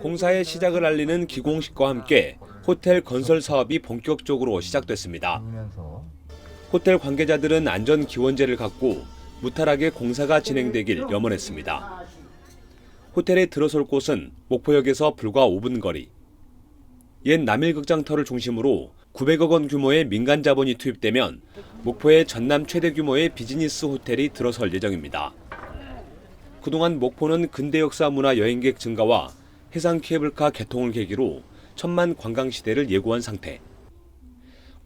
공사의 시작을 알리는 기공식과 함께 호텔 건설 사업이 본격적으로 시작됐습니다. 호텔 관계자들은 안전 기원제를 갖고 무탈하게 공사가 진행되길 염원했습니다. 호텔에 들어설 곳은 목포역에서 불과 5분 거리. 옛 남일극장터를 중심으로 900억 원 규모의 민간 자본이 투입되면 목포의 전남 최대 규모의 비즈니스 호텔이 들어설 예정입니다. 그동안 목포는 근대 역사 문화 여행객 증가와 해상 케이블카 개통을 계기로 천만 관광 시대를 예고한 상태.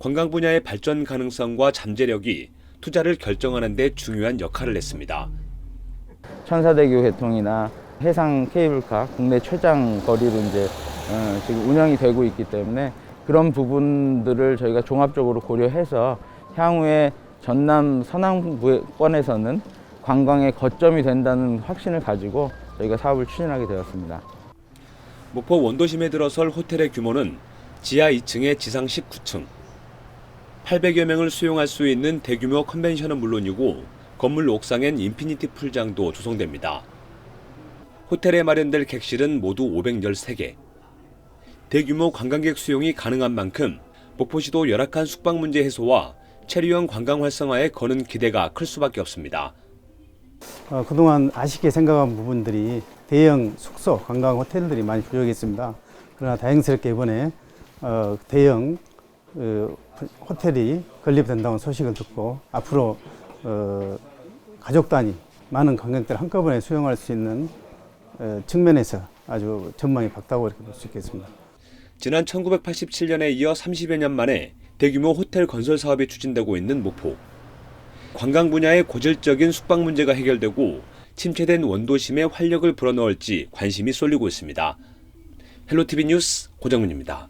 관광 분야의 발전 가능성과 잠재력이 투자를 결정하는 데 중요한 역할을 했습니다. 천사대교 개통이나 해상 케이블카 국내 최장 거리로 이제 어, 지금 운영이 되고 있기 때문에 그런 부분들을 저희가 종합적으로 고려해서 향후에 전남 서남부권에서는 관광의 거점이 된다는 확신을 가지고 저희가 사업을 추진하게 되었습니다. 목포 원도심에 들어설 호텔의 규모는 지하 2층에 지상 19층. 800여 명을 수용할 수 있는 대규모 컨벤션은 물론이고 건물 옥상엔 인피니티 풀장도 조성됩니다. 호텔에 마련될 객실은 모두 513개. 대규모 관광객 수용이 가능한 만큼 목포시도 열악한 숙박 문제 해소와 체류형 관광 활성화에 거는 기대가 클 수밖에 없습니다. 어, 그동안 아쉽게 생각한 부분들이 대형 숙소, 관광 호텔들이 많이 부족했습니다. 그러나 다행스럽게 이번에 어, 대형 어, 호텔이 건립된다는 소식을 듣고 앞으로 어, 가족 단위 많은 관광객들 한꺼번에 수용할 수 있는 어, 측면에서 아주 전망이 밝다고 이렇게 볼 수 있겠습니다. 지난 1987년에 이어 30여 년 만에 대규모 호텔 건설 사업이 추진되고 있는 목포. 관광 분야의 고질적인 숙박 문제가 해결되고 침체된 원도심에 활력을 불어넣을지 관심이 쏠리고 있습니다. 헬로티비 뉴스 고정문입니다.